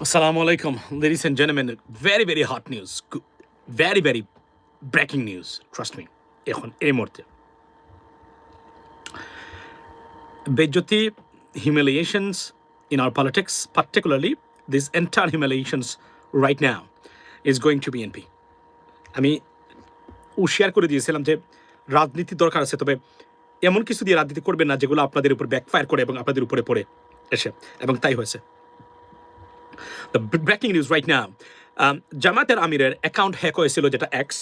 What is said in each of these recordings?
Assalamu alaikum, ladies and gentlemen. Very, very hot news. Very, very breaking news. Trust me. এখন এই মুহূর্তে বেজ্জতি humiliations in our politics, particularly this entire humiliations right now is going to BNP. আমি ও share করে দিয়েছিলাম যে রাজনীতি দরকার আছে তবে এমন কিছু দিয়ে রাজনীতি করবেন না যেগুলো আপনাদের উপর ব্যাকফায়ার করে এবং আপনাদের উপরে পড়ে এসে এবং তাই হয়েছে the breaking news right Um, জামাতের আমিরের অ্যাকাউন্ট হ্যাক হয়েছিল যেটা এক্স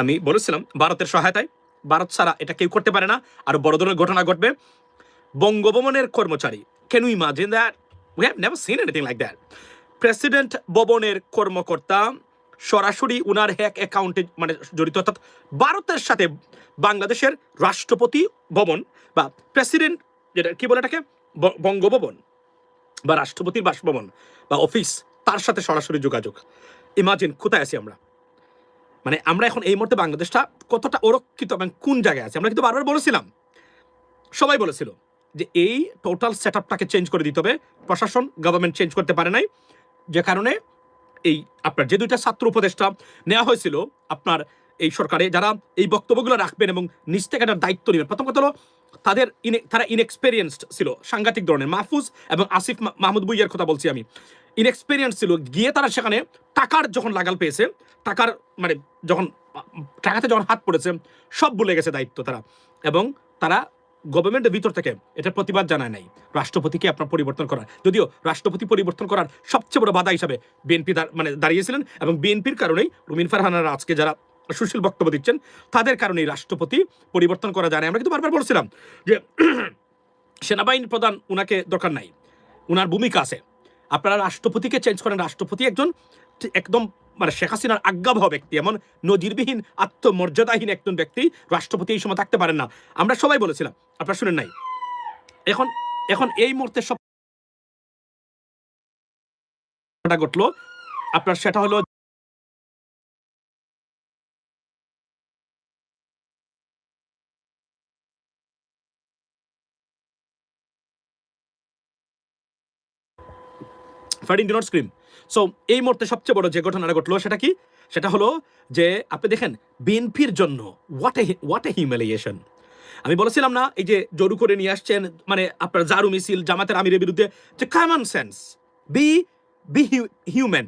আমি বলেছিলাম ভারতের সহায়তায়। ভারত ছাড়া এটা কেউ করতে পারে না আর বড় ধরনের ঘটনা ঘটবে। বঙ্গভবনের কর্মচারী can you imagine that we have never seen anything like that president ভবনের কর্মকর্তা সরাসরি উনার হ্যাক অ্যাকাউন্টে মানে জড়িত অর্থাৎ ভারতের সাথে বাংলাদেশের রাষ্ট্রপতি ভবন বা প্রেসিডেন্ট যেটা কি বলে এটাকে? বঙ্গভবন। বা রাষ্ট্রপতির বাসভবন বা অফিস, তার সাথে সরাসরি যোগাযোগ। ইমাজিন কোথায় আছি আমরা? মানে আমরা এখন এই মুহূর্তে বাংলাদেশটা কতটা অরক্ষিত এবং কোন জায়গায় আছে? আমরা কিন্তু বারবার বলেছিলাম। সবাই বলেছিল যে এই টোটাল সেট আপটাকে চেঞ্জ করে দিতে হবে। প্রশাসন গভর্নমেন্ট চেঞ্জ করতে পারে নাই। যে কারণে এই আপনার যে দুইটা ছাত্র উপদেষ্টা নেওয়া হয়েছিল, আপনার এই সরকারে যারা এই বক্তব্যগুলো রাখবেন এবং নিজ থেকে এটার দায়িত্ব নেবেন। প্রথম কথা হলো তাদের তারা ইনএক্সপেরিয়েন্সড ছিল, সাংঘাতিক ধরনের। মাহফুজ এবং আসিফ মাহমুদ বুইয়ার কথা বলছি আমি। ইনএক্সপেরিয়েন্স ছিল। গিয়ে তারা সেখানে টাকার যখন লাগাল পেয়েছে, টাকার মানে যখন টাকাতে যখন হাত পড়েছে, সব ভুলে গেছে দায়িত্ব তারা। এবং তারা গভর্নমেন্টের ভিতর থেকে এটার প্রতিবাদ জানায় নাই। রাষ্ট্রপতিকে আপনার পরিবর্তন করার। যদিও রাষ্ট্রপতি পরিবর্তন করার সবচেয়ে বড় বাধা হিসাবে বিএনপি মানে দাঁড়িয়েছিলেন এবং বিএনপির কারণেই রুমিন ফারহানারা আজকে যারা সুশীল বক্তব্য দিচ্ছেন। তাদের কারণেই রাষ্ট্রপতি পরিবর্তন করা যায় আমরা কিন্তু বারবার বলছিলাম যে সেনাবাহিনী প্রধান উনাকে দরকার নাই। উনার ভূমিকা আছে। আপনারা রাষ্ট্রপতিকে চেঞ্জ করেন। রাষ্ট্রপতি একজন একদম মানে শেখ হাসিনার আজ্ঞাবহ ব্যক্তি, এমন নজিরবিহীন, আত্মমর্যাদাহীন একজন ব্যক্তি রাষ্ট্রপতি এই সময় থাকতে পারেন না। আমরা সবাই বলেছিলাম, আপনারা শুনেন নাই। এখন এখন এই মুহূর্তে সব ঘটলো। আপনার সেটা হলো finding the not scream so এই মুহূর্তে সবচেয়ে বড় যে ঘটনাটা ঘটলো সেটা কি? সেটা হলো যে, আপনি দেখেন বিএনপির জন্য what a what a humiliation আমি বলেছিলাম না, এই যে জরু করে নিয়ে আসছেন মানে আপনার জারু মিছিল, জামাতের আমিরের বিরুদ্ধে, যে common sense be be human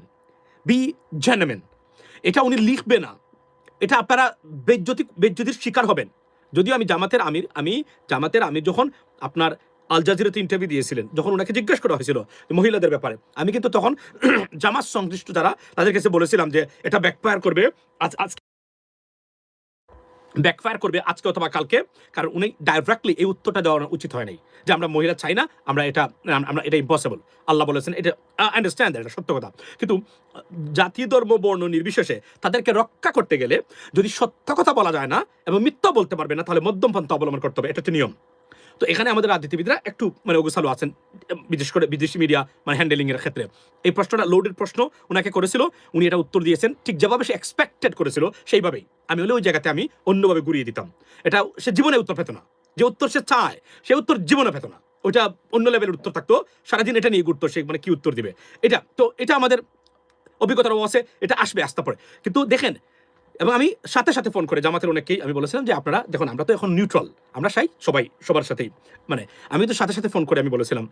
be জেনমেন এটা উনি লিখবে না। এটা আপনারা বেজ্জতি, বেজ্জতির শিকার হবেন। যদিও আমি জামাতের আমির, আমি জামাতের আমির যখন আপনার আল জাজিরাতে ইন্টারভিউ দিয়েছিলেন, যখন ওনাকে জিজ্ঞেস করা হয়েছিল মহিলাদের ব্যাপারে। আমি কিন্তু তখন জামাত সংশ্লিষ্ট যারা, তাদের কাছে বলেছিলাম যে এটা ব্যাকফায়ার করবে আজ আজ ব্যাকফায়ার করবে আজকে অথবা কালকে, কারণ উনি ডাইরেক্টলি এই উত্তরটা দেওয়া উচিত হয় নাই, যে আমরা মহিলা চাই না, আমরা এটা আমরা এটা ইম্পসিবল আল্লাহ বলেছেন, এটা আন্ডারস্ট্যান্ড এটা সত্য কথা। কিন্তু জাতি ধর্ম, বর্ণ নির্বিশেষে তাদেরকে রক্ষা করতে গেলে যদি সত্য কথা বলা যায় না এবং মিথ্যা বলতে পারবে না, তাহলে মধ্যম পন্থা অবলম্বন করতে হবে, এটা হচ্ছে নিয়ম। তো এখানে আমাদের রাজনীতিবিদরা একটু মানে অগুসালো আছেন বিশেষ করে, বিদেশি মিডিয়া মানে হ্যান্ডেলিং এর ক্ষেত্রে। এই প্রশ্নটা লোডের প্রশ্ন ওনাকে করেছিল, উনি এটা উত্তর দিয়েছেন, ঠিক যেভাবে সে এক্সপেক্টেড করেছিল, সেইভাবেই। আমি হলে ওই জায়গাতে আমি অন্যভাবে ঘুরিয়ে দিতাম। এটা সে জীবনে উত্তর পেত না। যে উত্তর সে চায়, সে উত্তর জীবনে পেত না। ওইটা অন্য লেভেলের উত্তর থাকতো। সারাদিন এটা নিয়ে ঘুরতো, সে মানে কি উত্তর দিবে। এটা, তো এটা আমাদের অভিজ্ঞতার অবশ্যই এটা আসবে, আস্তে পরে। কিন্তু দেখেন এবং আমি সাথে সাথে ফোন করে জামাতের অনেককেই আমি বলেছিলাম যে আপনারা, দেখুন, আমরা তো এখন নিউট্রাল আমরা চাই সবাই, সবার সাথেই। মানে আমি তো সাথে সাথে ফোন করে আমি বলেছিলাম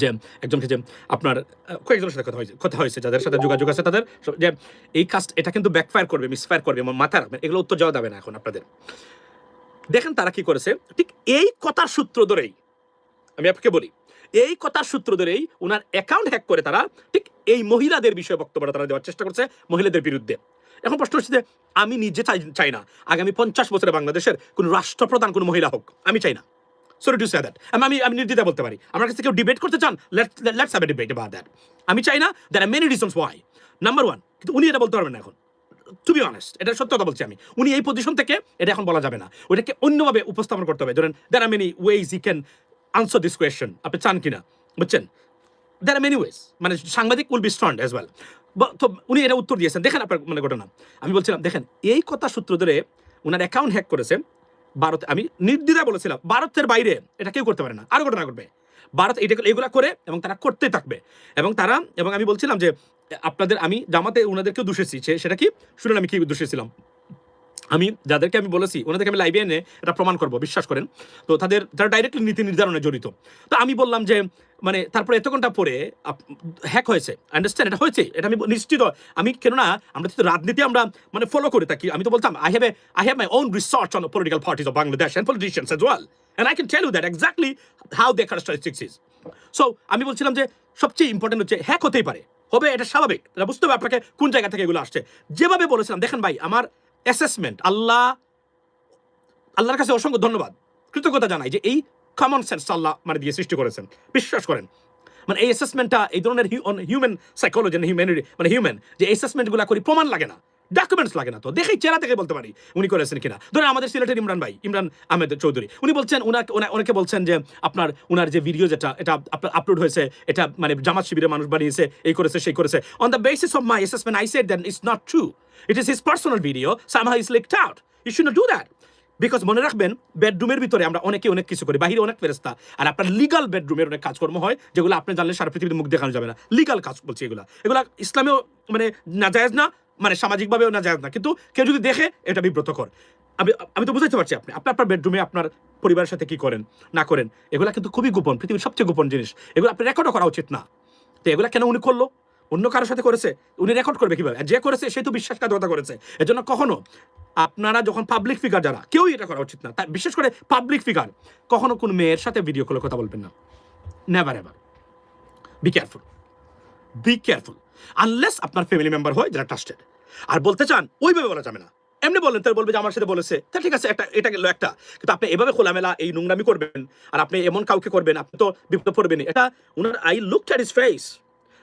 যে একজনকে যে আপনার কয়েকজনের সাথে কথা হয়েছে কথা হয়েছে, যাদের সাথে যোগাযোগ আছে তাদের যে এই কাজ এটা কিন্তু ব্যাকফায়ার করবে মিসফায়ার করবে আমার মাথার এগুলো উত্তর যাওয়া যাবে না এখন আপনাদের। দেখেন তারা কি করেছে, ঠিক এই কথার সূত্র ধরেই, আমি আপনাকে বলি, এই কথার সূত্র ধরেই ওনার অ্যাকাউন্ট হ্যাক করে তারা, ঠিক এই মহিলাদের বিষয়ে বক্তব্যটা তারা দেওয়ার চেষ্টা করছে, মহিলাদের বিরুদ্ধে। এখন প্রশ্ন হচ্ছে যে আমি নিজে চাই চাই না। আগামী পঞ্চাশ বছরে বাংলাদেশের কোনো রাষ্ট্রপ্রধান, কোনো মহিলা হোক, আমি চাই না। সরি টু সে দ্যাট আমি আমি নির্দ্বিধায় বলতে পারি। আমার কাছে কেউ ডিবেট করতে চান let's have a debate about that আমি চাই না there are many reasons why number one কিন্তু উনি এটা বলতে পারবেন না এখন। টু বি অনেস্ট এটা সত্য কথা বলছি আমি। উনি এই পজিশন থেকে এটা এখন বলা যাবে না। ওটাকে অন্যভাবে উপস্থাপন করতে হবে। ধরেন there are many ways we can answer this question আপনি চান কিনা? বুঝছেন? দ্যার আর মেনি ওয়েজ মানে সাংবাদিক will be strong as well তো উনি এটা উত্তর দিয়েছেন। দেখেন আপনার মানে ঘটনা। আমি বলছিলাম, দেখেন, এই কথা সূত্র ধরে ওনার অ্যাকাউন্ট হ্যাক করেছে ভারত, আমি নির্দ্বিধায় বলেছিলাম, ভারতের বাইরে এটা কেউ করতে পারে না। আরও ঘটনা ঘটবে। ভারত এটা, এগুলা করে এবং তারা করতে থাকবে। এবং তারা, এবং আমি বলছিলাম যে, আপনাদের, আমি জামাতে ওনাদেরকেও দোষেছি সেটা কি? শুনুন আমি কি দোষেছিলাম আমি যাদেরকে আমি বলেছি, ওনাদেরকে আমি লাইভে এনে এটা প্রমাণ করব, বিশ্বাস করেন। তো তাদের তারা ডাইরেক্টলি নীতি নির্ধারণে জড়িত। তো আমি বললাম যে মানে তারপরে এত ঘণ্টা পরে হ্যাক হয়েছে। আন্ডারস্ট্যান্ড এটা হয়েছে। এটা আমি নিশ্চিত। আমি কেননা, আমরা তো রাজনীতি আমরা মানে ফলো করে থাকি। আমি তো বলতাম I have I have my own research on political parties of Bangladesh and politicians as well and I can tell you that exactly how they characteristics is so আমি বলছিলাম যে, সবচেয়ে ইম্পর্টেন্ট হচ্ছে হ্যাক হতেই পারে। হবে, এটা স্বাভাবিক। এটা বুঝতে হবে আপনাকে কোন জায়গা থেকে এগুলো আসছে। যেভাবে বলেছিলাম, দেখেন ভাই, আমার অ্যাসেসমেন্ট আল্লাহ, আল্লাহর কাছে অসংখ্য ধন্যবাদ, কৃতজ্ঞতা জানাই যে এই কমন সেন্স আল্লাহ মানে দিয়ে সৃষ্টি করেছেন। বিশ্বাস করেন মানে এই অ্যাসেসমেন্টটা এই ধরনের হিউম্যান সাইকোলজি হিউম্যানিটি মানে হিউম্যান যে অ্যাসেসমেন্টগুলো করি প্রমাণ লাগে না। ডকুমেন্টস লাগে না তো। দেখেই চেহারা থেকে বলতে পারি উনি করেছেন কিনা। ধরেন আমাদের সিলেটের ইমরান ভাই, ইমরান আহমেদ চৌধুরী। উনি বলছেন উনাকে ওনাকে বলছেন যে আপনার উনার যে ভিডিও যেটা, এটা আপনার আপলোড হয়েছে, এটা মানে জামাত শিবিরের মানুষ বানিয়েছে, এই করেছে, সেই করেছে। On the basis of my assessment I said that it's not true it is his personal video somehow is leaked out you should do that because মনে রাখবেন বেডরুমের ভিতরে আমরা অনেকে অনেক কিছু করি, বাহিরে অনেক ফেরেস্তা আর আপনার লিগাল বেডরুমের অনেক কাজকর্ম হয়, যেগুলো আপনি জানলে সারা পৃথিবীতে মুখ দেখানো যাবে না। লিগাল কাজ বলছি এগুলো। এগুলো ইসলামেও মানে নাজায়েজ না মানে সামাজিকভাবেও নাজায়েজ না, কিন্তু কেউ যদি দেখে, এটা বিব্রতকর। আমি আমি তো বুঝাইতে পারছি আপনি। আপনি আপনার বেডরুমে আপনার পরিবারের সাথে কি করেন, না করেন, এগুলো কিন্তু খুবই গোপন, পৃথিবীর সবচেয়ে গোপন জিনিস। এগুলো আপনি রেকর্ডও করা উচিত না। তো এগুলো কেন উনি করল? অন্য কারোর সাথে করেছে? উনি রেকর্ড করবে কীভাবে? যে করেছে, সে তো বিশ্বাসঘাতকতা করেছে। এজন্য কখনো আপনারা যখন পাবলিক ফিগার যারা, কেউই এটা করা উচিত না। বিশেষ করে পাবলিক ফিগার কখনো কোন মেয়ের সাথে ভিডিও কলে কথা বলবেন না। Never ever be careful be careful unless আপনার ফ্যামিলি মেম্বার হয় যারা ট্রাস্টেড আর বলতে চান, ওইভাবে বলা যাবে না। এমনি বললেন, তার বলবে যে আমার সাথে বলেছে। তা ঠিক আছে, একটা এটা গেল একটা। কিন্তু আপনি এভাবে খোলামেলা এই নোংরামি করবেন আর আপনি এমন কাউকে করবেন, আপনি তো বিপদ পড়বেন এটা ওনার I look at his face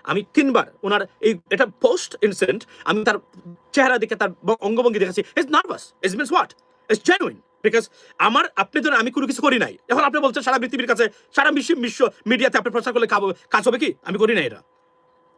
আমি তিনবার ওনার এই এটা পোস্ট ইনসিডেন্ট আমি তার চেহারা দেখে তার অঙ্গভঙ্গি দেখেছি is nervous is means what is genuine because আমার আপনি ধরেন, আমি কোনো কিছু করি নাই। এখন আপনি বলছেন, সারা পৃথিবীর কাছে, সারা বিশ্ব বিশ্ব মিডিয়াতে আপনি প্রচার করলে কাজ হবে কি? আমি করি নাই এটা।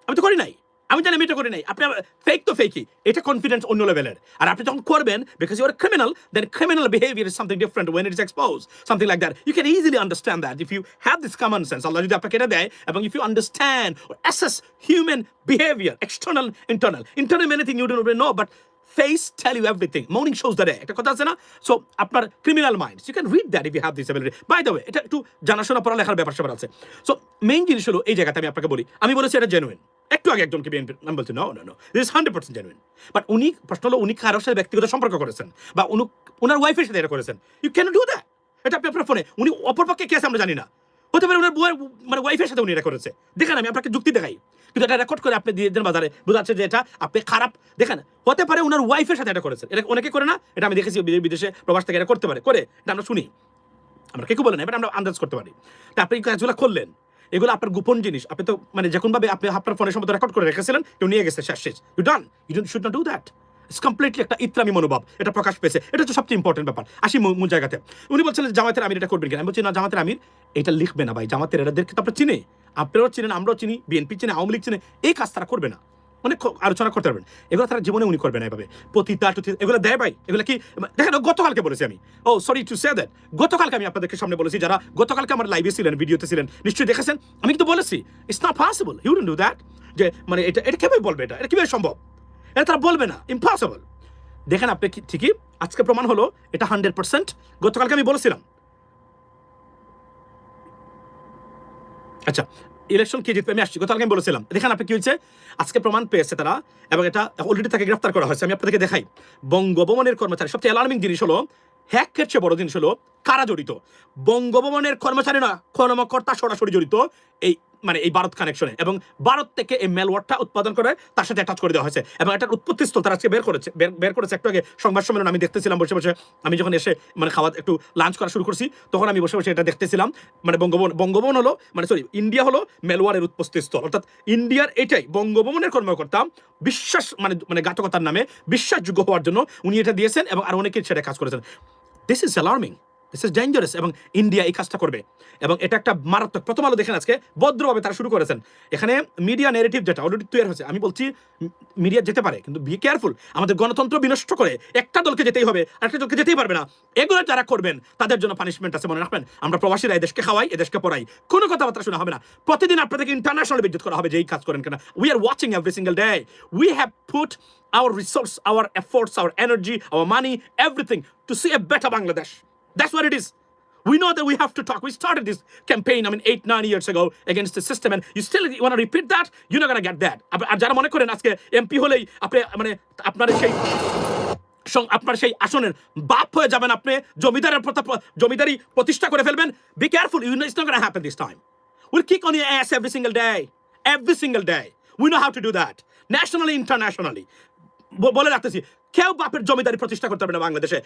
আমি তো করি নাই। আমি জানি আমি এটা করি নাই। আপনি ফেক তো ফেকই এটা কনফিডেন্স অন্য লেভেলের আর আপনি যখন করবেন because you are criminal then criminal behaviour is something different when it is expose something like that you can easily understand that if you have this common sense আল্লাহ যদি আপনাকে এটা দেয়, এবং if you understand assess human behaviour external internal internal anything you don't know but face tell you everything morning shows the day একটা কথা আছে না? So আপনার criminal mind you can read that you have this ability by the way এটা একটু জানাশোনা পড়ালেখার ব্যাপার স্যাপার আছে। সো মেইন জিনিস হলো এই জায়গাতে আমি আপনাকে বলি। আমি বলেছি এটা জেনুইন একটু আগে একজনকে বিএনপি নাম বলছি no no no this hundred percent genuine but উনি, প্রশ্ন হলো, উনি কারোর সাথে ব্যক্তিগত সম্পর্ক করেছেন? বা উনি ওনার ওয়াইফের সাথে এটা করেছেন? ইউ ক্যান ডু দ্যাট এটা আপনি আপনার ফোনে উনি অপরপক্ষে কে আছে আমরা জানি না। হতে পারে ওনার বউয়ের মানে ওয়াইফের সাথে উনি এটা করেছে। দেখেন, আমি আপনাকে যুক্তি দেখাই। কিন্তু এটা রেকর্ড করে আপনি দিয়ে দেন বাজারে, বোঝাচ্ছে যে এটা আপনি খারাপ। দেখেন, হতে পারে ওনার ওয়াইফের সাথে এটা করেছে। এটা অনেকে করে না, এটা আমি দেখেছি বিদে- বিদেশে প্রবাস থেকে এটা করতে পারে। করে, এটা আমরা শুনি। আমরা কেউ বলে না এবার আমরা আন্দাজ করতে পারি। তা আপনি কাজগুলো করলেন। এগুলো আপনার গোপন জিনিস। আপনি তো মানে যখন ভাবে আপনি আপনার ফোনের সম্বন্ধে রেকর্ড করে রেখেছিলেন, কেউ নিয়ে গেছে, শেষ শেষ। You done you should not do that it's completely একটা ইত্রামি মনোভাব, এটা প্রকাশ পেয়েছে। এটা হচ্ছে সবচেয়ে ইম্পর্টেন্ট ব্যাপার। আসি মূল জায়গাতে। উনি বলছিলেন জামাতের আমির এটা করবেন কিনা? আমি বলছি, না, জামাতের আমির এটা লিখবে না ভাই। জামাতের এরাদেরকে তো আপনার চিনে। আপনারাও চিনেন, আমরাও চিনি, বিএনপি চিনে, আওয়ামী লীগ চিনে। এই কাজ তারা করবে না। অনেক খ- আলোচনা করতে পারবেন। এগুলো তারা জীবনে উনি করবেন এভাবে। পতিতা এগুলো দেয় ভাই। এগুলো কি দেখেন গতকালকে বলেছি আমি। ও সরি টু সে দ্যাট গতকালকে আমি আপনাদেরকে সামনে বলেছি, যারা গতকালকে আমার লাইভে ছিলেন ভিডিওতে ছিলেন, নিশ্চয়ই দেখেছেন? আমি কিন্তু বলেছি it's not possible you do that যে মানে এটা এটা কীভাবে বলবে এটা? এটা কীভাবে সম্ভব? এটা তারা বলবে না ইম্পসিবল দেখেন আপনি কি ঠিকই, আজকে প্রমাণ হলো, এটা হান্ড্রেড পার্সেন্ট গতকালকে আমি বলেছিলাম। আচ্ছা ইলেকশন কে জিতবে আমি আসছি। কথা আমি বলেছিলাম, দেখেন আপনি কি হয়েছে? আজকে প্রমাণ পেয়েছে তারা এবং এটা অলরেডি তাকে গ্রেফতার করা হয়েছে, আমি আপনাদেরকে দেখাই। বঙ্গভবনের কর্মচারী, সবচেয়ে অ্যালার্মিং জিনিস হলো হ্যাকের চেয়ে বড় জিনিস হলো, কারা জড়িত? বঙ্গভবনের কর্মচারী না, কর্মকর্তা সরাসরি জড়িত, এই মানে এই ভারত কানেকশনে এবং ভারত থেকে এই মেলওয়ারটা উৎপাদন করে তার সাথে অ্যাটাচ করে দেওয়া হয়েছে। এবং এটার উৎপত্তি স্থল তারা আজকে বের করেছে। বের- করেছে একটু আগে সংবাদ সম্মেলন আমি দেখতেছিলাম বসে বসে। আমি যখন এসে মানে খাওয়া, একটু লাঞ্চ করা শুরু করছি, তখন আমি বসে বসে এটা দেখতেছিলাম। মানে বঙ্গভবন বঙ্গভবন হলো মানে সরি ইন্ডিয়া হলো মেলওয়ারের উৎপত্তি স্থল অর্থাৎ ইন্ডিয়ার এটাই বঙ্গভবনের কর্মকর্তা বিশ্বাস মানে মানে ঘাতকতার নামে বিশ্বাসযোগ্য হওয়ার জন্য উনি এটা দিয়েছেন এবং আর অনেকে সেটা কাজ করেছেন। This is alarming this is dangerous এবং ইন্ডিয়া এই কাজটা করবে। এবং এটা একটা মারাত্মক প্রথম আলো দেখেন আজকে ভদ্রভাবে তারা শুরু করেছেন। এখানে মিডিয়া নেগেটিভ যেটা অলরেডি তৈরি হয়েছে আমি বলছি মিডিয়া যেতে পারে কিন্তু বি কেয়ারফুল আমাদের গণতন্ত্র বিনষ্ট করে একটা দলকে যেতেই হবে আরেকটা দলকে যেতেই পারবে না। এগুলো যারা করবেন তাদের জন্য পানিশমেন্ট আছে মনে রাখবেন। আমরা প্রবাসীরা এদেশকে খাওয়াই এদেশকে পড়াই। কোনো কথাবার্তা শোনা হবে না। প্রতিদিন আপনাদেরকে ইন্টারন্যাশনাল বিদ্যুৎ করা হবে যে এই কাজ করেন কেন। We are watching every single day we have put our resource, our efforts, our energy, our money, everything to see a better Bangladesh. That's what it is. We know that we have to talk. We started this campaign, I mean, eight, nine years ago against the system, and you still want to repeat that? You're not going to get that. আর যারা মনে করেন আজকে MP হলেই আপনি মানে আপনার সেই আপনার সেই আসনের বাপ হয়ে যাবেন আপনি জমিদারের জমিদারি প্রতিষ্ঠা করে ফেলবেন be careful you it's not gonna happen this time will kick on your ass every single day every single day we know how to do that nationally internationally বলে রাখতেছি কেউ বাপের জমিদারি প্রতিষ্ঠা করতে পারবে না বাংলাদেশে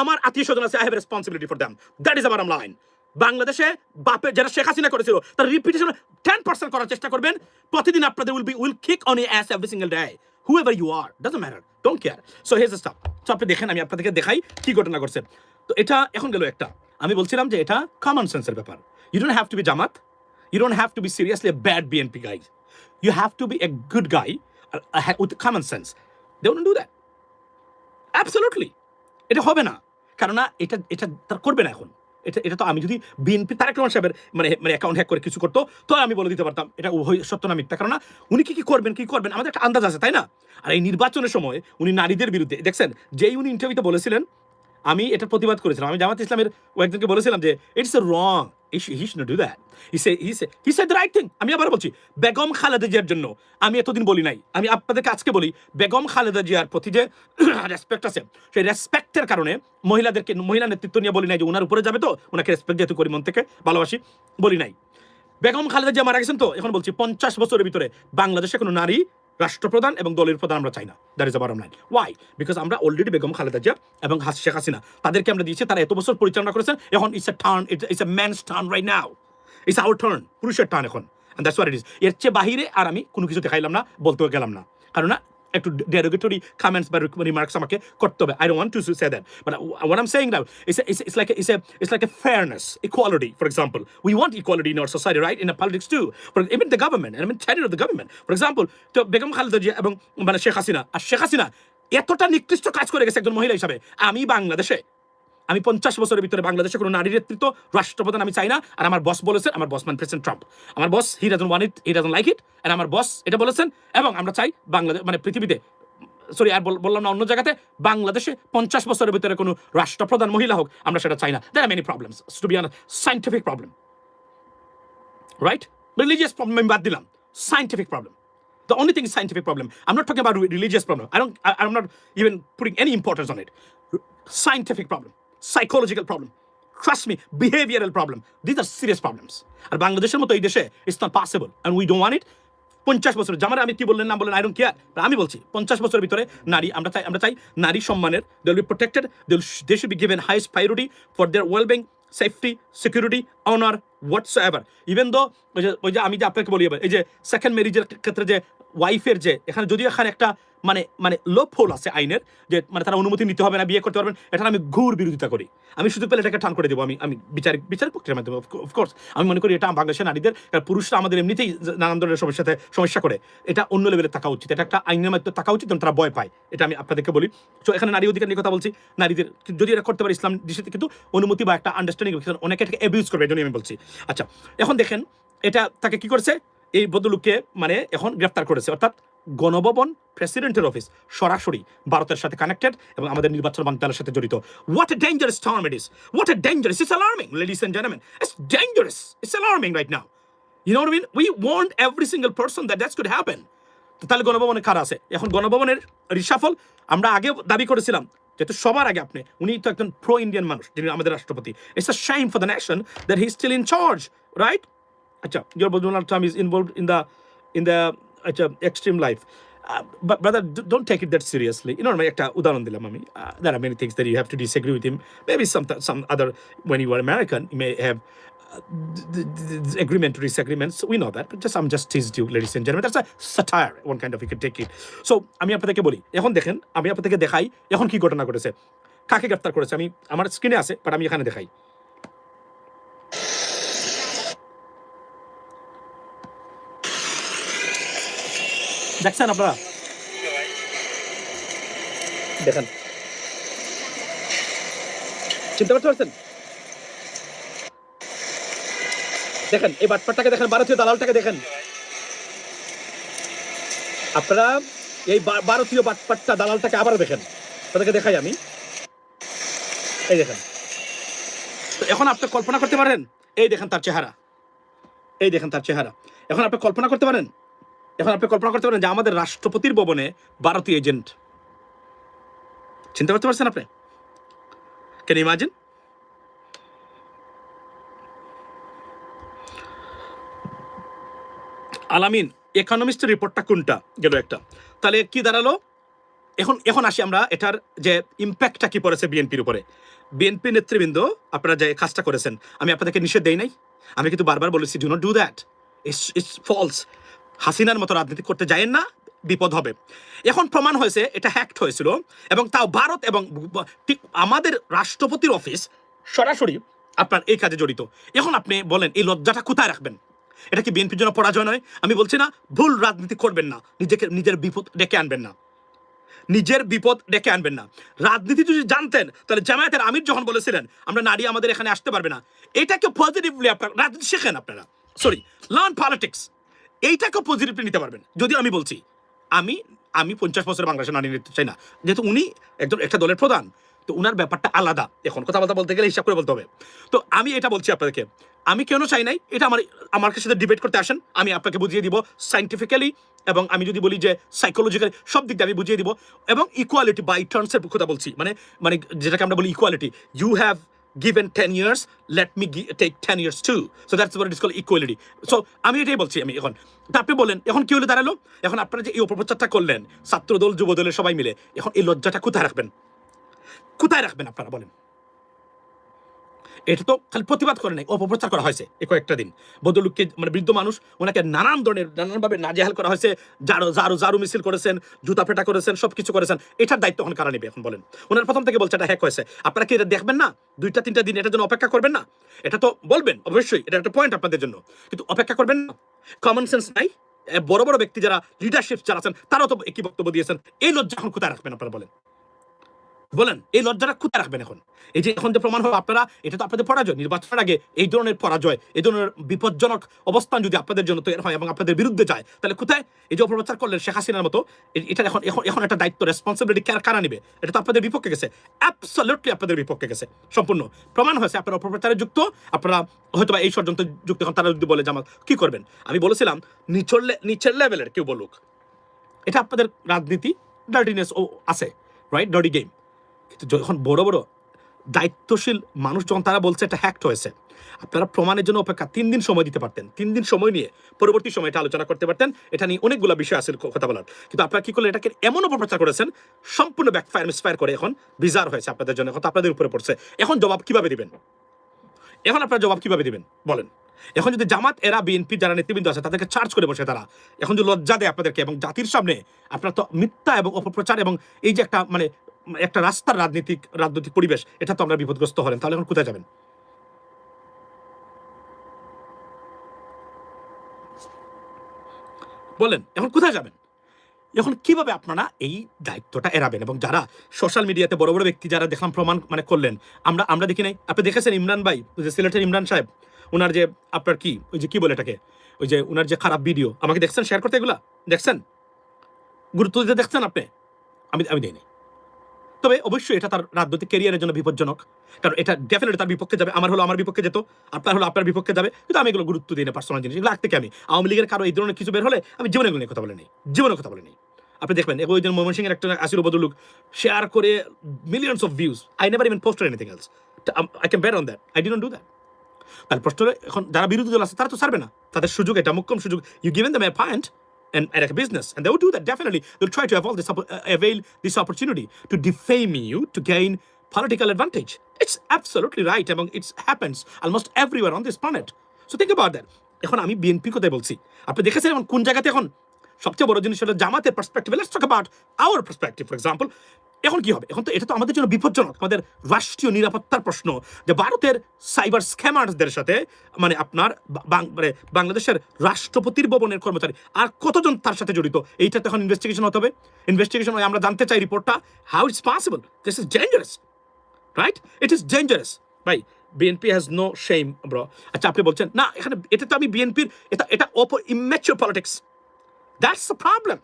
আমার আত্মীয় স্বজন আছে I have responsibility for them that is আমার লাইন বাংলাদেশে বাপে, যারা শেখ হাসিনা করেছিল, তার রিপিটেশন টেন পার্সেন্ট করার চেষ্টা করবেন। প্রতিদিন আপনাদের will be will kick on ass every single day who ever you are doesn't matter don't care so has stop so আপনি দেখেন, আমি আপনাদেরকে দেখাই কি ঘটনা করছে তো এটা এখন গেল একটা। আমি বলছিলাম যে এটা কমন সেন্সের ব্যাপার। You don't have to be Jamaat. You don't have to be seriously a bad BNP guy you have to be a good guy with common sense they do that absolutely এটা হবে না। কেননা এটা এটা তার করবে না এখন। এটা এটা তো আমি যদি বিএনপি তারেক রহমান সাহেবের মানে মানে অ্যাকাউন্ট হ্যাক করে কিছু করতো, তো আমি বলে দিতে পারতাম, এটা সত্য না মিথ্যা। কেননা উনি কি, কী করবেন, কি করবেন, আমাদের একটা আন্দাজ আছে, তাই না? আর এই নির্বাচনের সময় উনি নারীদের বিরুদ্ধে, দেখছেন, যেই উনি ইন্টারভিউতে বলেছিলেন, আমি এটা প্রতিবাদ করেছিলাম, আমি জামাত ইসলামের একজনকে বলেছিলাম যে it's a wrong he should do that he say he say he say the right thing আমি আবার বলছি, বেগম খালেদা জিয়ার জন্য, আমি এতদিন বলি নাই, আমি আপনাদেরকে আজকে বলি, বেগম খালেদা জিয়ার প্রতি যে রেসপেক্ট আছে, সেই রেসপেক্টের কারণে মহিলাদেরকে, মহিলা নেতৃত্ব নিয়ে বলি নাই যে ওনার উপরে যাবে তো, ওনাকে রেসপেক্ট যেহেতু করি মন থেকে, ভালোবাসি, বলি নাই। বেগম খালেদা জিয়া মারা গেছেন তো, এখন বলছি পঞ্চাশ বছরের ভিতরে বাংলাদেশে কোনো নারী রাষ্ট্রপ্রধান এবং দলের প্রধান আমরা চাই না। That is bottom line why because আমরা অলরেডি বেগম খালেদা জিয়া এবং হাস শেখ হাসিনা, তাদেরকে আমরা দিয়েছি, তারা এত বছর পরিচালনা করেছেন, এখন it's a turn it's a man's turn right now it's out turn পুরুষের টার্ন এখন দ্যাটস ওয়ার ইট ইস এর চেয়ে বাহিরে আর আমি কোনো কিছু দেখাইলাম না, বলতেও গেলাম না। কারণ একটু ডেরোগেটরি কমেন্টস বা রিমার্কস আমাকে করতে হবে I don't want to say that but what I am saying now it's it's like it's it's like a fairness equality for example we want equality in our society right in the politics too for even the government and I mean charity of the government for example তো বেগম খালেদা জিয়া এবং মানে শেখ হাসিনা আর শেখ হাসিনা এতটা নিকৃষ্ট কাজ করে গেছে একজন মহিলা হিসাবে আমি বাংলাদেশে আমি পঞ্চাশ বছরের ভিতরে বাংলাদেশে কোনো নারী নেতৃত্ব রাষ্ট্রপ্রধান আমি চাই না আর আমার বস বলেছেন আমার বস মান প্রেসিডেন্ট ট্রাম্প আমার boss he doesn't want it he doesn't like it আর আমার বস এটা বলেছেন এবং আমরা চাই বাংলাদেশ মানে পৃথিবীতে সরি আর বললাম না অন্য জায়গাতে বাংলাদেশে পঞ্চাশ বছরের ভিতরে কোনো রাষ্ট্রপ্রধান মহিলা হোক আমরা সেটা চাই না there are many problems to be scientific problem right religious problem আমি বাদ দিলাম scientific problem The only thing is scientific problem. I'm not talking about re- religious problem. I don't. I, I'm not even putting any importance on it. Problem, psychological problem. Trust me, behavioral problem. These are serious problems. আর বাংলাদেশের মতো এই দেশে it's not possible and we don't want it পঞ্চাশ বছর জামার আমি কি বললেন না বললেন আই ডোন্ট কেয়ার আমি বলছি পঞ্চাশ বছরের ভিতরে নারী আমরা চাই আমরা চাই নারী সম্মানের they will be protected they should be given highest priority for their wellbeing safety security honour whatsoever even though ওই যে ওই যে আমি যে আপনাকে বলি এবার এই যে সেকেন্ড ম্যারেজের ক্ষেত্রে যে ওয়াইফের যে এখানে যদিও এখানে একটা মানে মানে লোপ হোল আছে আইনের যে মানে তারা অনুমতি নিতে হবে না, বিয়ে করতে পারবেন এটা আমি ঘুর বিরোধিতা করি। আমি শুধু পেলে এটাকে টান করে দেবো, আমি আমি বিচার বিচার প্রক্রিয়ার মাধ্যমে অফকোর্স আমি মনে করি এটা বাংলাদেশের নারীদের পুরুষরা আমাদের এমনিতেই নানান ধরনের সমস্যাতে সমস্যা করে। এটা অন্য লেভেলে থাকা উচিত, এটা একটা আইনের মাধ্যমে থাকা উচিত তারা ভয় পায়। এটা আমি আপনাদেরকে বলি। তো এখানে নারী অধিকার নিয়ে কথা বলছি। নারীদের, যদি এটা করতে পারে ইসলাম দৃষ্টিতে, কিন্তু অনুমতি বা একটা আন্ডারস্ট্যান্ডিং অনেকে এটাকে অ্যাবিউজ করবে, এই আমি বলছি। আচ্ছা এখন দেখেন, এটা তাকে কি করেছে? এই ভদ্রলোককে মানে এখন গ্রেফতার করেছে। অর্থাৎ গণভবন প্রেসিডেন্টের অফিস সরাসরি ভারতের সাথে কানেক্টেড এবং আমাদের নির্বাচন বাঞ্চালের সাথে জড়িত। What a dangerous term it is what a dangerous it's alarming ladies and gentleman it's dangerous it's alarming right now you know mean we want every single person that that's could happen তাহলে গণভবনে কারা আছে? এখন গণভবনের reshuffle আমরা আগে দাবি করেছিলাম, যেহেতু সবার আগে আপনি, উনি তো একজন প্রো ইন্ডিয়ান মানুষ, যিনি আমাদের রাষ্ট্রপতি। It's a shame for the nation that he still in charge right আচ্ছা your Donald Trump is involve in the in the আচ্ছা extreme life brother don't take it that seriously ইনো আমি একটা উদাহরণ দিলাম আমি। There are many things that you have to disagree with him maybe some some other when you are American you may have agreement to disagreements we know that just um just is due ladies in general that's a satire one kind of you take it so আমি আপনাদেরকে বলি, এখন দেখেন, আমি আপনাদেরকে দেখাই, এখন কী ঘটনা ঘটেছে। কাকে গ্রেপ্তার করেছে? আমি, আমার স্ক্রিনে আছে বাট আমি এখানে দেখাই। দেখছেন আপনারা? দেখেন। চিন্তা করতে পারছেন? দেখেন, এই বাটপাটটাকে দেখেন, ভারতীয় দালালটাকে দেখেন। আপনারা এই ভারতীয় বাটপাটটা, দালালটাকে আবারও দেখেন। তাদেরকে দেখাই আমি। এই দেখেন। এখন আপনি কল্পনা করতে পারেন, এই দেখেন তার চেহারা। এই দেখেন তার চেহারা। এখন আপনি কল্পনা করতে পারেন এখন আপনি কল্পনা করতে পারেন যে আমাদের রাষ্ট্রপতির ভবনে ভারতীয় এজেন্ট। চিন্তা করতে পারছেন আপনি? কেন ইমাজিন আলামিন ইকোনমিস্টের রিপোর্টটা কোনটা? গেল একটা। তাহলে কি দাঁড়াল? এখন এখন আসি আমরা এটার যে ইম্প্যাক্টটা কি পড়েছে বিএনপির উপরে। বিএনপি নেতৃবৃন্দ, আপনারা যে কাজটা করেছেন, আমি আপনাদেরকে নিষেধ দেই নাই। আমি কিন্তু বারবার বলেছি do not do that it's it's false হাসিনার মতো রাজনীতি করতে যায়েন না, বিপদ হবে। এখন প্রমাণ হয়েছে, এটা হ্যাক্ট হয়েছিল এবং তাও ভারত এবং ঠিক আমাদের রাষ্ট্রপতির অফিস সরাসরি আপনার এই কাজে জড়িত। এখন আপনি বলেন, এই লজ্জাটা কোথায় রাখবেন? এটা কি বিএনপির জন্য পরাজয় নয়? আমি বলছি না, ভুল রাজনীতি করবেন না। নিজেকে, নিজের বিপদ ডেকে আনবেন না। নিজের বিপদ ডেকে আনবেন না। রাজনীতি যদি জানতেন, তাহলে জামায়াতের আমির যখন বলেছিলেন, আমরা নারী আমাদের এখানে আসতে পারবে না। এটাকে পজিটিভলি আপনার, রাজনীতি শেখেন আপনারা। সরি লার্ন পলিটিক্স এইটাকে পজিটিভলি নিতে পারবেন, যদিও আমি বলছি, আমি আমি পঞ্চাশ বছর বাংলাদেশে নারী নিতে চাই না। যেহেতু উনি একজন, একটা দলের প্রধান, তো উনার ব্যাপারটা আলাদা। এখন কথা বলতে বলতে গেলে হিসাব করে বলতে হবে। তো আমি এটা বলছি আপনাদেরকে, আমি কেন চাই নাই? এটা আমার আমার সাথে ডিবেট করতে আসেন, আমি আপনাকে বুঝিয়ে দিব সাইন্টিফিক্যালি এবং আমি যদি বলি যে সাইকোলজিক্যালি সব দিক দিয়ে আমি বুঝিয়ে দিব, এবং ইকুয়ালিটি বাই টার্মসের কথা বলছি। মানে মানে যেটাকে আমরা বলি equality you have given 10 years, let me take 10 years too. So that's what it is called, equality. So আমি এটাই বলছি আমি এখন। তারপরে বলেন, এখন কি হলে দাঁড়াল? এখন আপনারা যে এই অপপ্রচারটা করলেন, ছাত্রদল, যুবদলের সবাই মিলে, এখন এই লজ্জাটা কোথায় রাখবেন? কোথায় রাখবেন আপনারা বলেন? এটা তো খালি প্রতিবাদ করে নাই, অপপ্রচার করা হয়েছে এই কয়েকটা দিন। বদলুককে মানে বৃদ্ধ মানুষ, ওনাকে নানান ধরনের, নানানভাবে নাজেহাল করা হয়েছে জারো জারো জারু মিছিল করেছেন, জুতা ফেটা করেছেন সব কিছু করেছেন। এটার দায়িত্ব এখন কারা নেবে এখন বলেন? ওনার প্রথম থেকে বলছে এটা হ্যাক হয়েছে। আপনারা কি এটা দেখবেন না? দুইটা, তিনটা দিন এটার জন্য অপেক্ষা করবেন না? এটা তো বলবেন, অবশ্যই, এটা একটা পয়েন্ট আপনাদের জন্য। কিন্তু অপেক্ষা করবেন না? কমন সেন্স নাই? বড় বড় ব্যক্তি যারা লিডারশিপ যারা আছেন তারাও তো একই বক্তব্য দিয়েছেন। এই লজ্জা এখন কোথায় রাখবেন আপনারা বলেন? বলেন, এই লজ্জাটা কোথায় রাখবেন এখন। এই যে এখন যে প্রমাণ হবে, আপনারা, এটা তো আপনাদের পরাজয়, নির্বাচনের আগে এই ধরনের পরাজয়, এই ধরনের বিপজ্জনক অবস্থান যদি আপনাদের জন্য তৈরি হয় এবং আপনাদের বিরুদ্ধে যায়, তাহলে কোথায়? এই যে অপপ্রচার করলেন শেখ হাসিনার মতো এটা এখন এখন এখন একটা দায়িত্ব রেসপন্সিবিলিটি কারা কারা নেবে? এটা তো আপনাদের বিপক্ষে গেছে অ্যাবসলিউটলি আপনাদের বিপক্ষে গেছে, সম্পূর্ণ। প্রমাণ হয়েছে, আপনারা অপপ্রচারে যুক্ত, আপনারা হয়তো এই ষড়যন্ত্র যুক্ত এখন তারা যদি বলে যে আমার কি করবেন? আমি বলেছিলাম, নিচর নিচের লেভেলের কেউ বলুক, এটা আপনাদের রাজনীতি ডার্টিনেস ও আছে রাইট ডটি গেম কিন্তু যখন বড় বড় দায়িত্বশীল মানুষ যখন তারা বলছে এটা হ্যাক্ট হয়েছে, আপনারা প্রমাণের জন্য অপেক্ষা তিন দিন সময় দিতে পারতেন। তিন দিন সময় নিয়ে পরবর্তী সময় এটা আলোচনা করতে পারতেন। এটা নিয়ে অনেকগুলো বিষয় আছে কথা বলার। কিন্তু আপনারা কি করলেন? এটাকে এমন অপপ্রচার করেছেন, সম্পূর্ণ ব্যাকফায়ার মিসফায়ার করে এখন বিজার হয়েছে আপনাদের জন্য। এখন আপনাদের উপরে পড়ছে। এখন জবাব কীভাবে দিবেন? এখন আপনারা জবাব কীভাবে দিবেন? বলেন। এখন যদি জামাত, এরা, বিএনপি যারা নেতৃবৃন্দ আছে, তাদেরকে চার্জ করে বসে তারা, এখন যদি লজ্জা দেয় আপনাদেরকে এবং জাতির সামনে, আপনারা তো মিথ্যা এবং অপপ্রচার এবং এই যে একটা মানে একটা রাস্তার রাজনীতিক, রাজনৈতিক পরিবেশ, এটা তো আমরা বিপদগ্রস্ত হলেন, তাহলে এখন কোথায় যাবেন? বলেন, এখন কোথায় যাবেন? এখন কীভাবে আপনারা এই দায়িত্বটা এড়াবেন? এবং যারা সোশ্যাল মিডিয়াতে বড় বড় ব্যক্তি, যারা দেখলাম প্রমাণ মানে করলেন, আমরা আমরা দেখি নাই। আপনি দেখেছেন ইমরান ভাই যে সিলেটের ইমরান সাহেব ওনার যে আপনার কি, ওই যে কি বলে এটাকে? ওই যে ওনার যে খারাপ ভিডিও আমাকে দেখছেন? শেয়ার করতে এগুলা? দেখছেন? গুরুত্ব দিতে দেখছেন আপনি? আমি আমি দিইনি তবে অবশ্যই এটা তার রাজনৈতিক ক্যারিয়ারের জন্য বিপজ্জনক। কারণ এটা ডেফিনেটলি তার বিপক্ষে যাবে, আমার হলো আমার বিপক্ষে যেত আপনার হলো আপনার বিপক্ষে যাবে। কিন্তু আমি এগুলো গুরুত্ব দিই না পার্সোনাল জিনিস, এগুলো থেকে আমি? আওয়ামী লীগের কারও এই ধরনের কিছু বের হলে আমি জীবনে এগুলো নিয়ে কথা বলে নেই জীবনে কথা বলে নেই আপনি দেখবেন ওই দিন ময়মনসিংহের একটা আসির বদলুক শেয়ার করে millions of views I never even posted anything else I can bear on that I didn't do that তাহলে প্রশ্ন এখন যারা বিরোধী দল আছে, তারা তো ছাড়বে না। তাদের সুযোগ এটা, মুখ্যম সুযোগ। You given them a point and, and business and they will do that definitely they'll try to avail this, uh, avail this opportunity to defame you to gain political advantage it's absolutely right এবং it happens almost everywhere on this planet so think about that এখন আমি BNP কথাই বলছি আপনি দেখেছেন এখন কোন জায়গাতে এখন সবচেয়ে বড় জিনিস হলো জামাতের perspective let's talk about our perspective for example এখন কি হবে? এখন তো এটা তো আমাদের জন্য বিপজ্জনক, আমাদের রাষ্ট্রীয় নিরাপত্তার প্রশ্ন যে ভারতের সাইবার স্ক্যামার্সদের সাথে মানে আপনার মানে বাংলাদেশের রাষ্ট্রপতির ভবনের কর্মচারী আর কতজন তার সাথে জড়িত? এইটা এখন ইনভেস্টিগেশন হতে হবে। ইনভেস্টিগেশন আমরা জানতে চাই রিপোর্টটা how it's possible this is dangerous right it is dangerous ভাই BNP has no shame bro আচ্ছা আপনি বলছেন, না, এখানে এটা তো আমি বিএনপির এটা এটা of immature politics that's the problem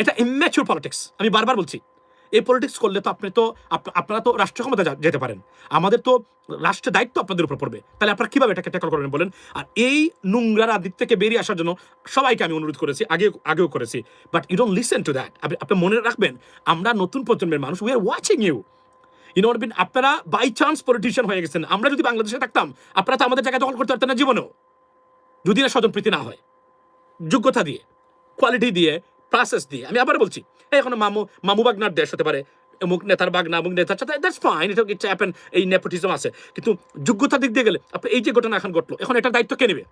এটা ইম্যাচিওর পলিটিক্স আমি বারবার বলছি। এই পলিটিক্স করলে তো আপনি তো, আপ- আপনারা তো রাষ্ট্র ক্ষমতা যেতে পারেন। আমাদের তো রাষ্ট্রের দায়িত্ব আপনাদের উপর পড়বে। তাহলে আপনারা কীভাবে এটাকে ট্যাকল করবেন বলেন? আর এই নোংরার আদিত থেকে বেরিয়ে আসার জন্য সবাইকে আমি অনুরোধ করেছি, আগেও আগেও করেছি। But you don't listen to that আপনি মনে রাখবেন, আমরা নতুন প্রজন্মের মানুষ we are watching you you not been আপনারা বাই চান্স পলিটিশিয়ান হয়ে গেছেন। আমরা যদি বাংলাদেশে থাকতাম, আপনারা তো আমাদের জায়গায় দখল করতে পারতেন না জীবনেও। যদি না স্বজনপ্রীতি না হয়। যোগ্যতা দিয়ে কোয়ালিটি দিয়ে প্রসেস দিয়ে। আমি আবার বলছি এখন মামু মামু বাগনার দেশ হতে পারে, অমুক নেতার বাগনা, অমুক নেতার সাথে দ্যাটস ফাইন এটা ইটস হ্যাপেন এই নেপোটিজম আছে। কিন্তু যোগ্যতা দিক দিয়ে গেলে, আপনি এই যে ঘটনা এখন ঘটলো, এখন এটার দায়িত্ব কে নেবে?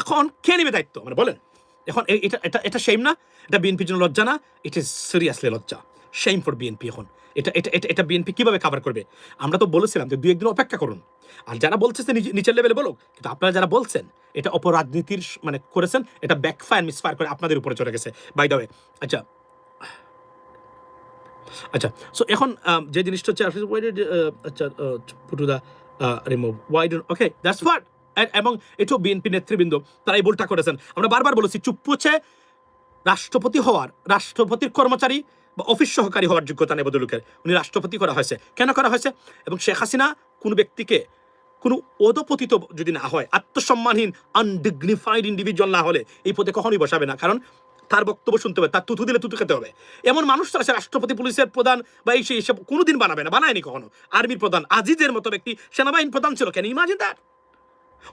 এখন কে নেবে দায়িত্ব? মানে বলেন, এখন এটা এটা এটা সেম না, এটা বিএনপির জন্য লজ্জা না ইট ইজ সিরিয়াসলি লজ্জা। সেম ফর বিএনপি এখন। এটা এটা এটা এটা বিএনপি কীভাবে কাভার করবে? আমরা তো বলেছিলাম যে দুই একদিন অপেক্ষা করুন। আর যারা নিচে- নিচের লেভেলে বলুক, কিন্তু আপনারা যারা বলছেন, এটা অপরাজনীতির মানে করেছেন, এটা ব্যাকফায়ার মিসফায়ার করে আপনাদের উপরে চলে গেছে। বাই দ্য ওয়ে আচ্ছা আচ্ছা সো এখন যে জিনিসটা হচ্ছে আচ্ছা put the remove why don't okay that's what এবং এটাও বিএনপি নেতৃবৃন্দ তারা এই ভুলটা করেছেন। আমরা বারবার বলেছি, চুপ হচ্ছে, রাষ্ট্রপতি হওয়ার, রাষ্ট্রপতির কর্মচারী বা অফিস সহকারী হওয়ার যোগ্যতা নেই বদলুকের। উনি রাষ্ট্রপতি করা হয়েছে। কেন করা হয়েছে? এবং শেখ হাসিনা কোন ব্যক্তিকে কোনো অধপতিত যদি না হয়, আত্মসম্মানহীন আনডিগনিফাইড ইন্ডিভিজুয়াল না হলে এই পদে কখনোই বসাবে না। কারণ তার বক্তব্য শুনতে হবে, তার তুতু দিলে তুতু খেতে হবে। এমন মানুষ আছে, রাষ্ট্রপতি, পুলিশের প্রধান বা এই সেই এসব কোনোদিন বানাবে না, বানায়নি কখনো। আর্মির প্রধান, আজিজের মতো ব্যক্তি সেনাবাহিনী প্রধান ছিল কেন? Imagine that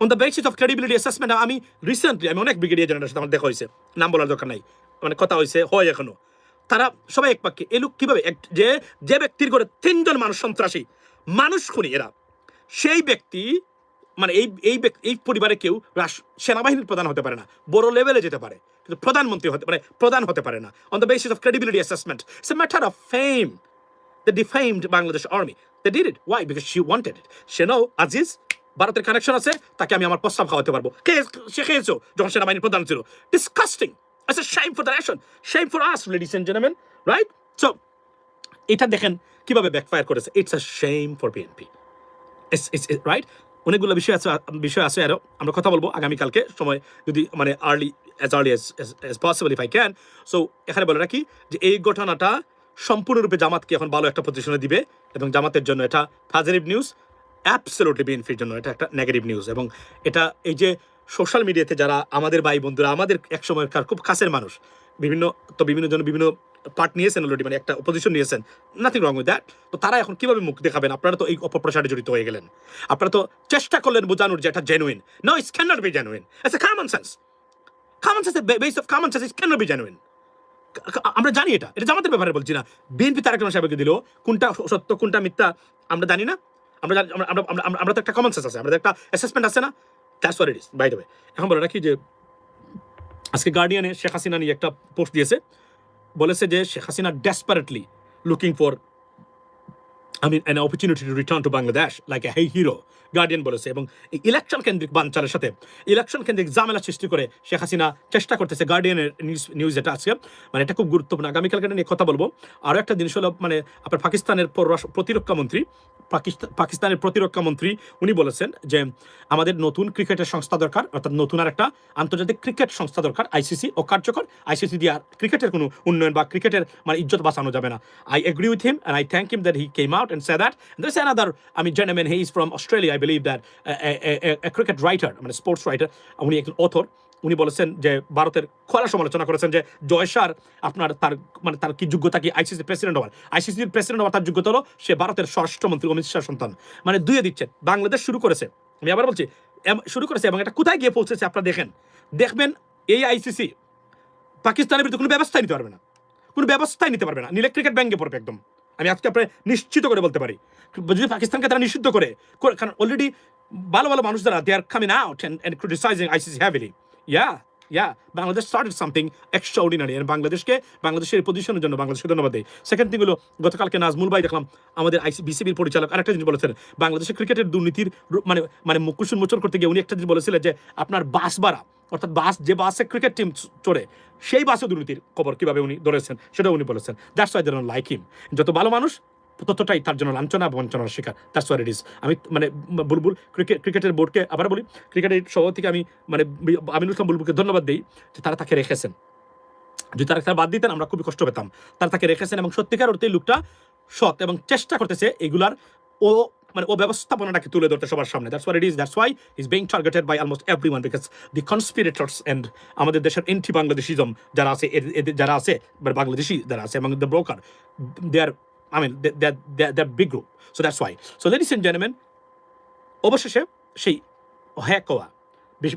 on the basis of credibility assessment আমি রিসেন্টলি আমি অনেক ব্রিগেডিয়ার জেনারেল সাথে আমার দেখা হয়েছে। নাম বলার দরকার নাই। মানে কথা হয়েছে, হয় এখনও। তারা সবাই এক বাক্যে, এ লোক কীভাবে? যে যে ব্যক্তির করে তিনজন মানুষ সন্ত্রাসী, মানুষ খুনি এরা। সেই ব্যক্তি মানে এই এই এই পরিবারে কেউ সেনাবাহিনীর প্রধান হতে পারে না বড় লেভেলে যেতে পারে কিন্তু প্রধানমন্ত্রী হতে মানে প্রধান হতে পারে না on the basis of credibility assessment it's a matter of fame They defamed Bangladesh army. They did it. Why? Because she wanted it. সে know আজিজ ভারতের কানেকশন আছে তাকে আমি আমার প্রস্তাব খাওয়াতে পারব সে খেয়েছো যখন সেনাবাহিনীর প্রধান ছিল disgusting It's a shame for the nation. Shame for us, ladies and gentlemen. Right? So, এটা দেখেন কীভাবে ব্যাকফায়ার করেছে it's a shame for BNP right অনেকগুলো বিষয় আছে বিষয় আছে আরও আমরা কথা বলব আগামীকালকে। সময় যদি মানে early as early as possible if I can so এখানে বলে রাখি যে এই ঘটনাটা সম্পূর্ণরূপে জামাতকে এখন ভালো একটা পজিশনে দিবে এবং জামাতের জন্য এটা পজিটিভ নিউজ অ্যাবসলুটলি বিএনপির জন্য এটা একটা নেগেটিভ নিউজ এবং এটা এই যে সোশ্যাল মিডিয়াতে যারা আমাদের ভাই বন্ধুরা আমাদের এক সময়কার খুব কাছের মানুষ, বিভিন্ন, তো বিভিন্ন জন, বিভিন্ন পার্ট নিয়েছেন অলরেডি মানে একটা পজিশন নিয়েছেন। নাথিং রং উইথ দ্যাট তো তারা এখন কীভাবে মুখ দেখাবেন? আপনারা তো এই অপপ্রচারে জড়িত হয়ে গেলেন। আপনারা তো চেষ্টা করলেন বোঝানোর যে এটা genuine no it's can not be genuine it's a common sense common sense base of common sense it can not be genuine আমরা জানি এটা। এটা জামাতের ব্যাপারে বলছি না। বিএনপি তারেক রহমান সাহেবকে দিল। কোনটা সত্য, কোনটা মিথ্যা, আমরা জানি না। আমরা আমরা, আমরা- তো একটা কমন সেন্স আছে। আমাদের একটা অ্যাসেসমেন্ট আছে না? That's what it is by the way এখন বলে রাখি যে, আজকে গার্ডিয়ানে শেখ হাসিনা নিয়ে একটা পোস্ট দিয়েছে। বলেছে যে Sheikh Hasina desperately looking for I mean, an opportunity to return to Bangladesh like a hey hero. Guardian বলেছে এবং ইলেকশন কেন্দ্রিক বাঞ্চালের সাথে ইলেকশন কেন্দ্রিক জামেলা সৃষ্টি করে শেখ হাসিনা চেষ্টা করতেছে গার্ডিয়ানের নিউজ নিউজ যেটা আছে মানে এটা খুব গুরুত্বপূর্ণ। আগামীকালকে নিয়ে কথা বলব। আরও একটা জিনিস হলো মানে আপনার পাকিস্তানের পররাষ্ট্র প্রতিরক্ষা মন্ত্রী পাকিস্তান পাকিস্তানের প্রতিরক্ষা মন্ত্রী উনি বলেছেন যে আমাদের নতুন ক্রিকেটের সংস্থা দরকার অর্থাৎ নতুন আর একটা আন্তর্জাতিক ক্রিকেট সংস্থা দরকার আইসিসি ও কার্যকর। আইসিসি দিয়ে আর ক্রিকেটের কোনো উন্নয়ন বা ক্রিকেটের মানে ইজ্জত বাঁচানো যাবে না। I agree with him and I thank him that he came out and say that this another আমি gentleman he is from Australia I believe that cricket writer মানে স্পোর্টস রাইটার উনি একজন অথর উনি বলেছেন যে ভারতের খোলা সমালোচনা করেছেন যে জয়সার আপনার তার মানে তার কি যোগ্যতা কি আইসিসি প্রেসিডেন্ট হওয়ার? আইসিসির প্রেসিডেন্ট হওয়ার তার যোগ্যতা হলো সে ভারতের স্বরাষ্ট্রমন্ত্রী অমিত শাহ সন্তান। মানে দুয়ে দিচ্ছেন। বাংলাদেশ শুরু করেছে। আমি আবার বলছি শুরু করেছে এবং এটা কোথায় গিয়ে পৌঁছেছে আপনারা দেখেন। দেখবেন এই আইসিসি পাকিস্তানের বিরুদ্ধে কোনো ব্যবস্থাই নিতে পারবে না। কোনো ব্যবস্থাই নিতে পারবে না। নিলে ক্রিকেট ব্যাঙ্গে পড়বে একদম। আমি আজকে আপনার নিশ্চিত করে বলতে পারি। যদি পাকিস্তানকে তারা নিষিদ্ধ করে করে- কারণ অলরেডি ভালো ভালো মানুষ যারা they are coming out and criticising ICC heavily yeah yeah Bangladesh started something extraordinary আর বাংলাদেশকে বাংলাদেশের পজিশনের জন্য বাংলাদেশকে ধন্যবাদ দেয় সেকেন্ড থিং হলো, গতকালকে নাজমুল ভাই দেখলাম, আমাদের আইসি বিসিবির পরিচালক আরেকটা জিনিস বলেছেন, বাংলাদেশের ক্রিকেটের দুর্নীতির মানে মানে মুকুশ উন্মোচন করতে গিয়ে উনি একটা জিনিস বলেছিলেন যে, আপনার বাস ভাড়া, অর্থাৎ বাস, যে বাসে ক্রিকেট টিম চড়ে, সেই বাসে দুর্নীতির খবর কীভাবে উনি ধরেছেন সেটা উনি বলেছেন। দ্যাটস ওয়াই যেন লাইক হিম যত ভালো মানুষ ততটাই তার জন্য লাঞ্ছনা বঞ্চনার শিকার। দ্যাটস ওয়ার ইট আমি মানে বুলবুল ক্রিকেট, ক্রিকেটের বোর্ডকে আবার বলি, ক্রিকেটের সহ থেকে আমি মানে আমিনুল ইসলাম বুলবুলকে ধন্যবাদ দিই যে তারা তাকে রেখেছেন। যদি তারা তারা বাদ দিতেন, আমরা খুবই কষ্ট পেতাম। তারা তাকে রেখেছেন এবং সত্যিকার অর্থে লোকটা সৎ এবং চেষ্টা করতেছে এগুলার ও মানে ও ব্যবস্থাপনাটাকে তুলে ধরতে সবার সামনে। That's why it is that's why is being targeted by almost every one because the conspirators and আমাদের দেশের এন্টি বাংলাদেশিজম যারা আছে যারা আছে বা বাংলাদেশি যারা আছে এবং the broker they are I mean they are big group so that's why so ladies and gentleman অবশেষে সেই হ্যাক হওয়া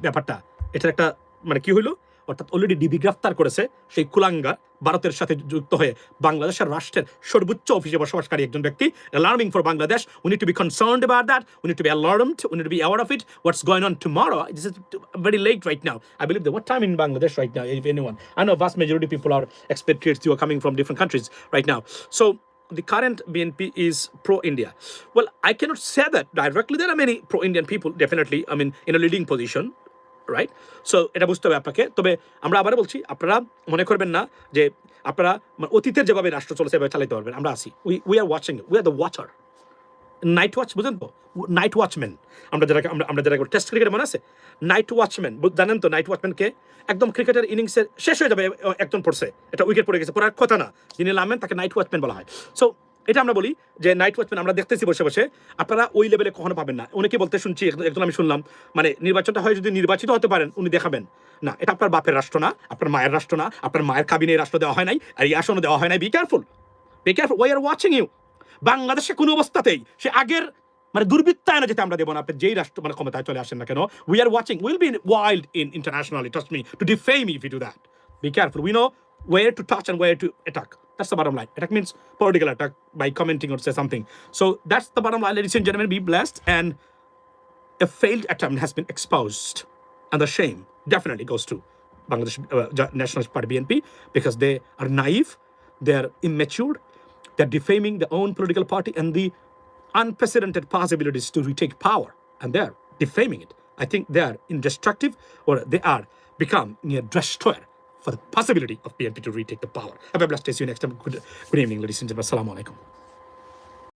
ব্যাপারটা এটার একটা মানে কি হইল? অর্থাৎ অলরেডি ডিবি গ্রেফতার করেছে সেই কুলাঙ্গার ভারতের সাথে যুক্ত হয়ে বাংলাদেশের রাষ্ট্রের সর্বোচ্চ অফিসে বসবাসকারী একজন ব্যক্তি alarming for Bangladesh we need to be concerned about that we need to be alarmed we need to be aware of it what's going on tomorrow this is very late right now. I believe that what time in Bangladesh right now, if anyone? I know vast majority people are expatriates who are coming from different countries right now. So the current BNP is pro-India. Well, I cannot say that directly. There are many pro-Indian people, definitely. I mean, in a leading position. right so এটা বুঝতে হবে আপনাকে তবে আমরা আবার বলছি আপনারা মনে করবেন না যে আপনারা মানে অতীতের যেভাবে রাষ্ট্র চলেছে সেভাবে চালাতে পারবেন আমরা আসি we we are watching we are the watcher night watch বুঝেন তো? নাইট ওয়াচম্যান আমরা যারা আমরা যারা টেস্ট ক্রিকেট মনে আছে? নাইট ওয়াচম্যান জানেন তো নাইট ওয়াচম্যানকে একদম ক্রিকেটের ইনিংসের শেষ হয়ে যাবে একজন পড়ছে। এটা উইকেট পড়ে গেছে, পড়ার কথা না। যিনি নামেন, তাকে নাইট ওয়াচম্যান বলা হয়। সো এটা আমরা বলি যে নাইট ওয়াচম্যান আমরা দেখতেছি বসে বসে। আপনারা ওই লেভেলে কখনো পাবেন না। অনেকে বলতে শুনছি? এক- একজন আমি শুনলাম। মানে নির্বাচনটা হয় যদি নির্বাচিত হতে পারেন, উনি দেখাবেন। না, এটা আপনার বাপের রাষ্ট্র না, আপনার মায়ের রাষ্ট্র না, আপনার মায়ের কাবিনে রাষ্ট্র দেওয়া হয় নাই, আর এই আসনও দেওয়া হয় নাই। Be careful be careful we are watching you বাংলাদেশে কোনো অবস্থাতেই সে আগের মানে দুর্বৃত্তায়নে যেতে আমরা দেবো না আপনি যেই রাষ্ট্র মানে ক্ষমতায় চলে আসেন না কেন we are watching will be wild in internationally trust me to defame if you do that be careful we know where to touch and where to attack. That's the bottom line. Attack means political attack by commenting or say something. So that's the bottom line, ladies and gentlemen. Be blessed. And a failed attempt has been exposed, and the shame definitely goes to Bangladesh uh, Ja- Nationalist Party BNP because they are naive, they are immature, they're defaming their own political party and the unprecedented possibilities to retake power, and they're defaming it. I think they are indestructive, or they are become near destroyer for the possibility of BNP to retake the power. Have a blessed day. See you next time. Good, good evening, ladies and gentlemen. Assalamu alaikum.